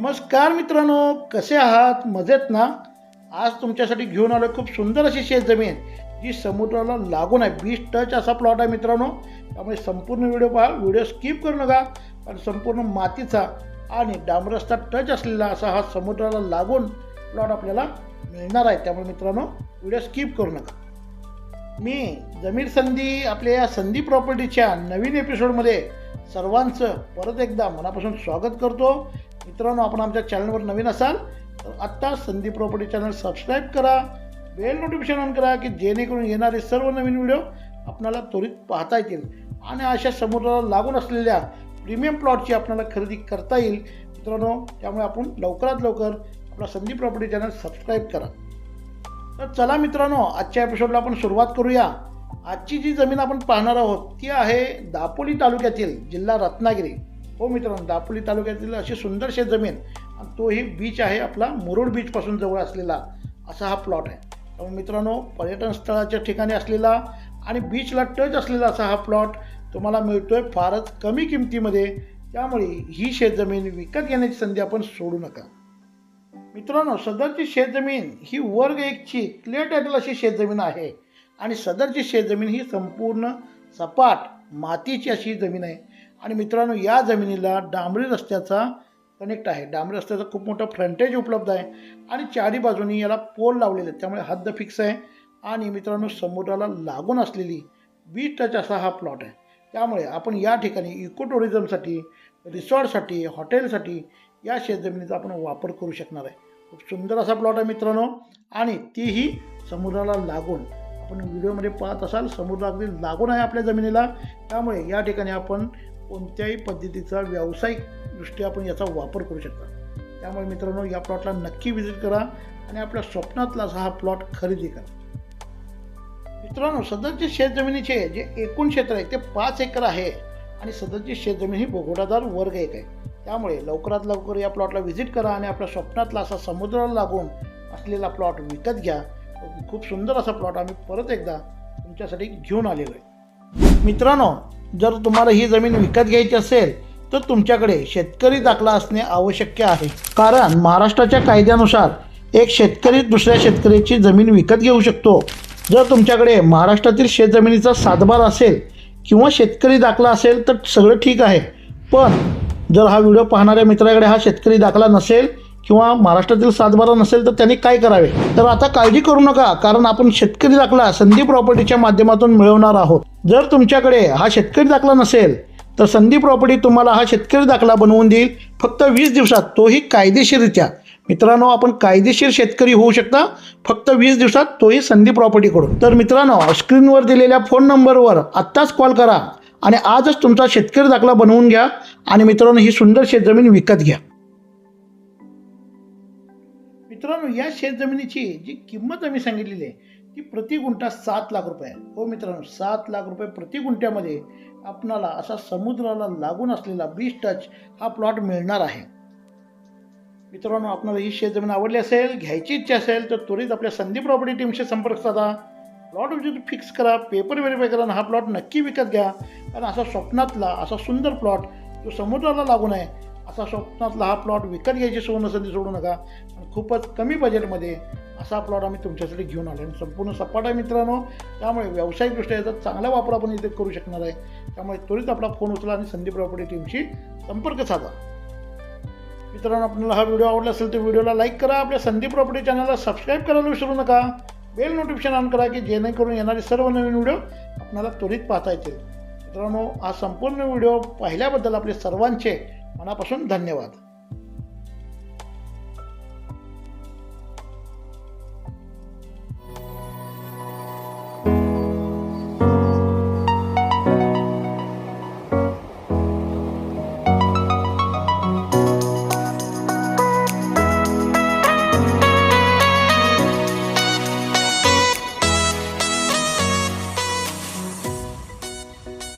नमस्कार मित्रांनो कसे आहात? मजेत ना? आज तुमच्यासाठी घेऊन आलो खूप सुंदर अशी शेत जमीन जी समुद्राला लागून आहे. बीस टच असा प्लॉट आहे मित्रांनो. त्यामुळे संपूर्ण व्हिडिओ पहा. व्हिडिओ स्किप करू नका. कारण संपूर्ण मातीचा आणि डांबरस्ता टच असलेला असा हा समुद्राला लागून प्लॉट आपल्याला मिळणार आहे. त्यामुळे मित्रांनो व्हिडिओ स्किप करू नका. मी जमीर संधी आपल्या या संधी प्रॉपर्टीच्या नवीन एपिसोडमध्ये सर्वांचं परत एकदा मनापासून स्वागत करतो. मित्रांनो आपण आमच्या चॅनलवर नवीन असाल तर आत्ता संधी प्रॉपर्टी चॅनल सबस्क्राईब करा बेल नोटिफिकेशन ऑन करा की जेणेकरून येणारे सर्व नवीन व्हिडिओ आपणाला त्वरित पाहता येतील. आणि अशा समुद्राला लागून असलेल्या प्रीमियम प्लॉटची आपल्याला खरेदी करता येईल. मित्रांनो त्यामुळे आपण लवकरात लवकर आपला संधी प्रॉपर्टी चॅनल सबस्क्राईब करा. तर चला मित्रांनो आजच्या एपिसोडला आपण सुरुवात करूया. आजची जी जमीन आपण पाहणार आहोत ती आहे दापोली तालुक्यातील जिल्हा रत्नागिरी. हो मित्रांनो दापोली तालुक्यातील अशी सुंदर शेतजमीन आणि तोही बीच आहे आपला मुरुड बीचपासून जवळ असलेला असा हा प्लॉट आहे. त्यामुळे मित्रांनो पर्यटन स्थळाच्या ठिकाणी असलेला आणि बीचला टच असलेला असा हा प्लॉट तुम्हाला मिळतो आहे फारच कमी किमतीमध्ये. त्यामुळे ही शेतजमीन विकत घेण्याची संधी आपण सोडू नका. मित्रांनो सदरची शेतजमीन ही वर्ग एकची क्लिअर टायटल अशी शेतजमीन आहे. आणि सदरची शेतजमीन ही संपूर्ण सपाट मातीची अशी जमीन आहे. आणि मित्रांनो या जमिनीला डांबरी रस्त्याचा कनेक्ट आहे. डांबरी रस्त्याचा खूप मोठा फ्रंटेज उपलब्ध आहे आणि चारी बाजूनी याला पोल लावलेले आहेत. त्यामुळे हद्द फिक्स आहे आणि मित्रांनो समुद्राला लागून असलेली बीच टच असा हा प्लॉट आहे. त्यामुळे आपण या ठिकाणी इको टुरिझमसाठी रिसॉर्टसाठी हॉटेलसाठी या शेतजमिनीचा आपण वापर करू शकणार आहे. खूप सुंदर असा प्लॉट आहे मित्रांनो आणि तीही समुद्राला लागून. आपण व्हिडिओमध्ये पाहत असाल समुद्र अगदी लागून आहे आपल्या जमिनीला. त्यामुळे या ठिकाणी आपण कोणत्याही पद्धतीचा व्यावसायिकदृष्ट्या आपण याचा वापर करू शकता. त्यामुळे मित्रांनो या प्लॉटला नक्की व्हिजिट करा आणि आपल्या स्वप्नातला असा हा प्लॉट खरेदी करा. मित्रांनो सदरचे शेतजमिनीचे जे एकूण क्षेत्र आहे ते पाच एकर आहे आणि सदरची शेतजमीन ही बोगोटादार वर्ग एक आहे. त्यामुळे लवकरात लवकर या प्लॉटला व्हिजिट करा आणि आपल्या स्वप्नातला असा समुद्राला लागून असलेला प्लॉट विकत घ्या. खूप सुंदर असा प्लॉट आम्ही परत एकदा तुमच्यासाठी घेऊन आलेलो आहे. मित्रांनो जर तुम्हाला ही जमीन विकत घ्यायची असेल तर तुमच्याकडे शेतकरी दाखला असणे आवश्यक आहे. कारण महाराष्ट्राच्या कायद्यानुसार एक शेतकरी दुसऱ्या शेतकऱ्याची जमीन विकत घेऊ शकतो. जर तुमच्याकडे महाराष्ट्रातील शेतजमिनीचा सातबार असेल किंवा शेतकरी दाखला असेल तर सगळं ठीक आहे. पण जर हा व्हिडिओ पाहणाऱ्या मित्राकडे हा शेतकरी दाखला नसेल किंवा महाराष्ट्रातील सातबारा नसेल तर त्यांनी काय करावे? तर आता काळजी करू नका कारण आपण शेतकरी दाखला संधी प्रॉपर्टीच्या माध्यमातून मिळवणार आहोत. जर तुमच्याकडे हा शेतकरी दाखला नसेल तर संधी प्रॉपर्टी तुम्हाला हा शेतकरी दाखला बनवून देईल फक्त वीस दिवसात. तोही कायदेशीररित्या. मित्रांनो आपण कायदेशीर शेतकरी होऊ शकता फक्त वीस दिवसात तोही संधी प्रॉपर्टीकडून तर मित्रांनो स्क्रीनवर दिलेल्या फोन नंबरवर आत्ताच कॉल करा आणि आजच तुमचा शेतकरी दाखला बनवून घ्या आणि मित्रांनो ही सुंदर शेतजमीन विकत घ्या. मित्रांनो या शेतजमिनीची जी किंमत आम्ही सांगितलेली आहे ती प्रति गुंठा सात लाख रुपये. हो मित्रांनो सात लाख रुपये प्रति गुंठ्यामध्ये आपणाला असा समुद्राला लागून असलेला बीच टच हा प्लॉट मिळणार आहे. मित्रांनो आपणाला ही शेतजमीन आवडली असेल घ्यायची इच्छा असेल तर त्वरित आपल्या संधी प्रॉपर्टी टीमशी संपर्क साधा. प्लॉट विजिट फिक्स करा पेपर व्हेरीफाय करा आणि हा प्लॉट नक्की विकत घ्या. कारण असा स्वप्नातला असा सुंदर प्लॉट जो समुद्राला लागून आहे असा स्वप्नातला हा प्लॉट विकत घ्यायची सोडून संधी सोडू नका. खूपच कमी बजेटमध्ये असा प्लॉट आम्ही तुमच्यासाठी घेऊन आलो आणि संपूर्ण सपाट आहे मित्रांनो. त्यामुळे व्यावसायिकदृष्ट्या याचा चांगला वापर आपण इथे करू शकणार आहे. त्यामुळे त्वरित आपला फोन उचला आणि संधी प्रॉपर्टी टीमशी संपर्क साधा. मित्रांनो आपल्याला हा व्हिडिओ आवडला असेल तर व्हिडिओला लाईक करा. आपल्या संधी प्रॉपर्टी चॅनलला सबस्क्राईब करायला विसरू नका. बेल नोटिफिकेशन ऑन करा की जेणेकरून येणारे सर्व नवीन व्हिडिओ आपल्याला त्वरित पाहता येतील. मित्रांनो हा संपूर्ण व्हिडिओ पाहिल्याबद्दल आपले सर्वांचे मनापासून धन्यवाद.